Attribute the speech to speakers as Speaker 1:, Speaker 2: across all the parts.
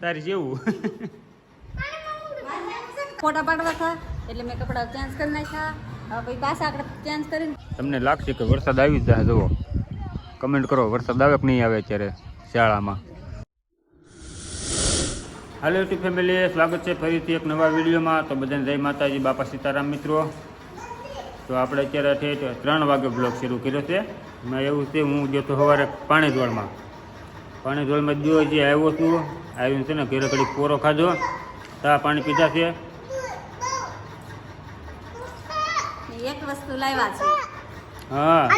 Speaker 1: તારી જેવું.
Speaker 2: ફોટા પાડવા હતા એટલે મેં કપડા ચેન્જ કરી નાખ્યા. હવે પછી પાછા આપણે ચેન્જ કરીને
Speaker 1: તમને લાગશે કે વરસાદ આવી જ જાય જુઓ. કમેન્ટ કરો વરસાદ આવે કે નહીં આવે અત્યારે શાળામાં હાલો યુટ્યુબ ફેમિલી સ્વાગત છે ફરીથી એક નવા વિડીયોમાં. તો બધાને જય માતાજી બાપા સીતારામ મિત્રો. તો આપણે અત્યારે ઠેઠ ત્રણ વાગે બ્લોગ શરૂ કર્યો છે. મેં એવું છે હું ગયો તો સવારે પાણી ધોળમાં પાણી ઢોલમાં જો જે આવ્યો છું. આવીને છે ને ઘરે ઘડી પોરો ખાધો. તા પાણી પીધા છે.
Speaker 2: એક વસ્તુ લાવ્યા છે.
Speaker 1: હા.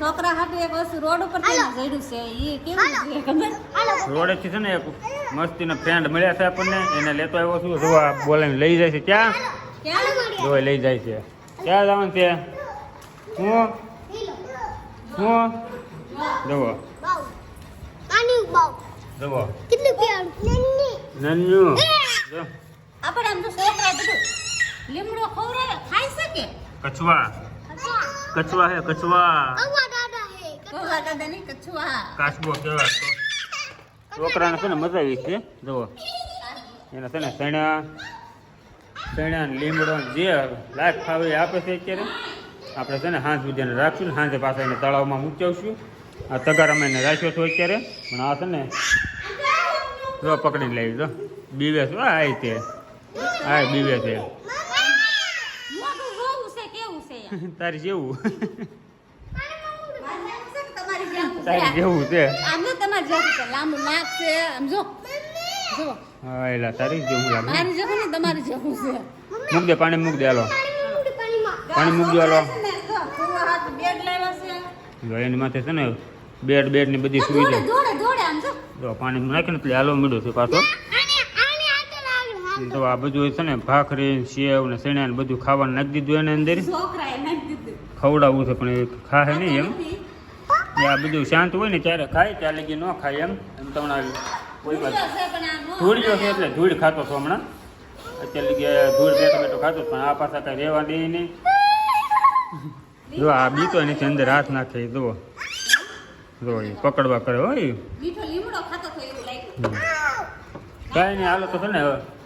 Speaker 2: છોકરા હાટુ એક વસ્તુ રોડ ઉપર જડ્યું છે. એ કેવું છે
Speaker 1: છે ને એક મસ્તીના ફ્રેન્ડ મળ્યા છે આપણને. એને લેતો આવ્યો છું. જોવા બોલાવીને લઈ જાય છે. ક્યાં?
Speaker 2: ક્યાં?
Speaker 1: લઈ જાય છે. ક્યાં જવાનું છે? હું? હું. જુઓ.
Speaker 2: આપણે આમ તો છોકરા બધું લીમડો ખવડાવે ખાઈ શકે?
Speaker 1: કછવા. કછવા. હે કછવા.
Speaker 2: કોવા દાદા નહીં કછુઆ
Speaker 1: કાચબો કેવા છોકરાને છે ને મજા આવી છે? જુઓ. એના છે ને ચણા. ચણા ને લીમડો જે લાખ ફાવે એ આપે છે અત્યારે. આપણે છે ને હાંજ સુધીને રાખશું ને હાંજે પાછા એને તળાવમાં મૂકવશું આ તગાર અમે એને રાખ્યો છો અત્યારે. પણ આ છે ને જો પકડીને લાવી જો. બીવે છે આ તે. આ બીવે છે. તારી જેવું. તારી જેવું છે.
Speaker 2: આમ તમારી લાંબુ નાક છે આમ જો જો
Speaker 1: હા એલા તારી જેવું લાગે.
Speaker 2: જેવું નહીં તમારી જેવું છે
Speaker 1: મૂક દે પાણી મૂક દે હાલો. પાણી મૂક દે હાલો.
Speaker 2: જો,
Speaker 1: એની માથે છે ને બેડ બેડની બધી સુવિધા
Speaker 2: જો.
Speaker 1: પાણી નાખીને એટલે હાલો મીડો છે પાછો. તો આ બધું છે ને ભાખરી સેવ ને સેણા ને બધું ખાવાનું નાખી દીધું એને અંદર. ખવડાવવું છે પણ એ ખાહે નહીં એમ. આ બધું શાંત હોય ને ત્યારે ખાય ત્યારે લગી ન ખાય એમ. એમ તમને કોઈ
Speaker 2: ધૂળ્યો છે
Speaker 1: ધૂળ્યો એટલે ધૂળ ખાતો છો હમણાં. અત્યારે લગી ધૂળ બેઠો બેઠો ખાતો પણ આ પાછા કાંઈ રહેવા દે નહીં. જો આ બીતો એની અંદર હાથ નાખે જો જો એ પકડવા કરે
Speaker 2: એવું લાગ્યું.
Speaker 1: કાંઈ નહીં હાલો તો છે ને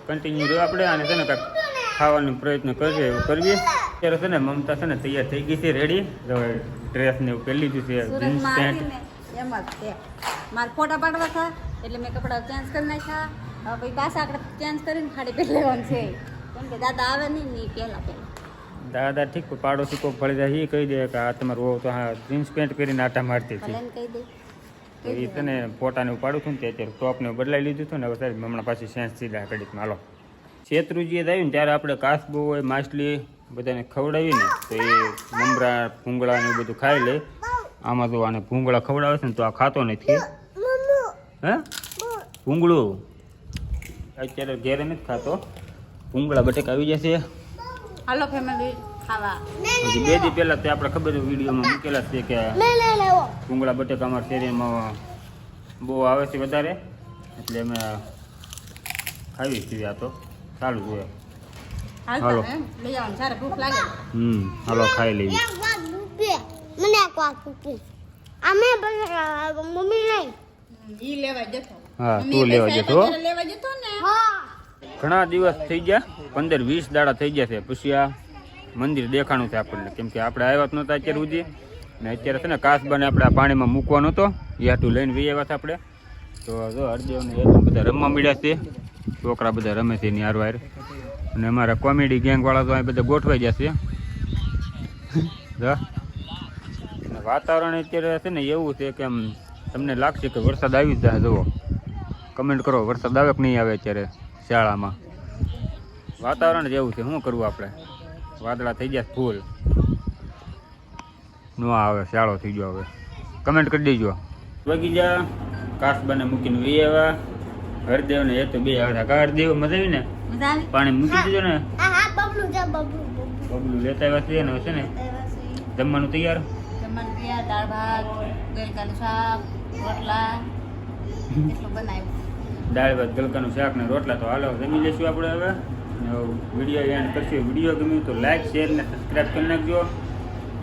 Speaker 1: કન્ટિન્યુ રહ્યો આપણે અને છે ને કાંઈક ખાવાનો પ્રયત્ન કરીએ એવું કરીએ. અત્યારે છે ને મમતા છે ને તૈયાર થઈ ગઈ છે રેડી ડ્રેસ ને એવું પહેરી લીધું છે જીન્સ પેન્ટ
Speaker 2: એમ જ છે. મારે ફોટા પાડવા હતા એટલે મેં કપડાં ચેન્જ કરી નાખ્યા. હવે પાછા આપણે ચેન્જ કરીને ખાડી પહેરી લેવાનું છે. કેમ કે દાદા આવે નહીં ને પહેલા પહેલા
Speaker 1: દાદા ઠીક પાડોશી કોક ફળી જાય એ કહી દે કે આ તમારું હોવ તો હા જીન્સ પેન્ટ પહેરીને આટા મારતી હતી. એ તને ફોટાને એવું પાડું હતું ને તે અત્યારે ટોપને બદલાઈ લીધું હતું ને હવે સાહેબ હમણાં પાછી સેન્સ સીધા કડીક માલો શેત્રુજીએ આવ્યું ને ત્યારે આપણે કાસબો હોય માછલી બધાને ખવડાવીને તો એ મમરા ભૂંગળા ને બધું ખાઈ લે. આમાં તો આને ભૂંગળા ખવડાવે છે ને તો આ ખાતો નથી. હે? ભૂંગળું. અત્યારે ઘેરે નથી ખાતો. ભૂંગળા બટેકા આવી જશે.
Speaker 2: હાલો ફેમિલી ખાવા.
Speaker 1: હજી બે દી પહેલા તે આપણે ખબર વિડીયોમાં મૂકેલા છે કે ભૂંગળા બટેકા અમારા શરીરમાં બહુ આવે છે વધારે. એટલે અમે ખાવી છીએ આ તો. સારું જોઈએ હાલો. હમ હાલો ખાઈ લેવી
Speaker 3: મને અમે મમ્મી નહીં.
Speaker 2: ઈ લેવા જતો.
Speaker 1: હા તું લેવા જતો
Speaker 2: લેવા જતો ને.
Speaker 3: હા.
Speaker 1: ઘણા દિવસ થઈ ગયા, પંદર વીસ દાડા થઈ ગયા છે. પછી મંદિર દેખાણું છે આપણને. કેમ કે આપણે આવ્યા નહોતા અત્યારે સુધી. ને અત્યારે છે ને કાસબાને આપણે આ પાણીમાં મૂકવાનો હતો. એ લઈને વી આવ્યા હતા આપણે. તો જો હરદેવને એ બધા રમવા મળ્યા છે. છોકરા બધા રમે છે એની હારવાર. અને અમારા કોમેડી ગેંગવાળા તો અહીં બધા ગોઠવાઈ ગયા છે. જો. અને વાતાવરણ અત્યારે છે ને એવું છે કે તમને લાગશે કે વરસાદ આવી જ જુઓ. કમેન્ટ કરો, વરસાદ આવે કે નહીં આવે અત્યારે? શાળામાં. વાતાવરણ જ એવું છે શું કરવું આપણે? વાદળા થઈ ગયા ફૂલ. ન આવે શાળો થઈ ગયો હવે. કમેન્ટ કરી દેજો. વગી જા કાસબાને મૂકીને વી આવ્યા હરદેવ ને એ તો બે આવ્યા હતા હરદેવ મજા આવી ને? પાણી મૂકી દીધું ને?
Speaker 3: હા હા બબલું
Speaker 1: લેતા આવ્યા છે ને હશે છે ને? જમવાનું તૈયાર?
Speaker 2: જમવાનું તૈયાર દાળ ભાત ગઈકાલે શાક રોટલા એટલું બનાવ્યું.
Speaker 1: દાળ ભાત, ગલકાનું શાક ને રોટલા તો હાલો જમી લઈશું આપણે હવે. વીડિયો એન્ડ કરશું. વીડિયો ગમ્યું તો લાઈક શેર ને સબસ્ક્રાઈબ કરી નાખજો.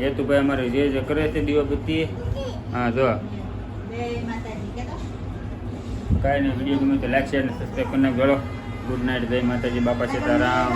Speaker 1: હેતુભાઈ અમારે જે જે કરે છે દીવાબત્તી હા, જો. કાંઈ નહીં વીડિયો ગમે તો લાઈક શેર ને સબસ્ક્રાઈબ કરી નાખજો. ગુડ નાઇટ જય માતાજી. બાપા સીતારામ.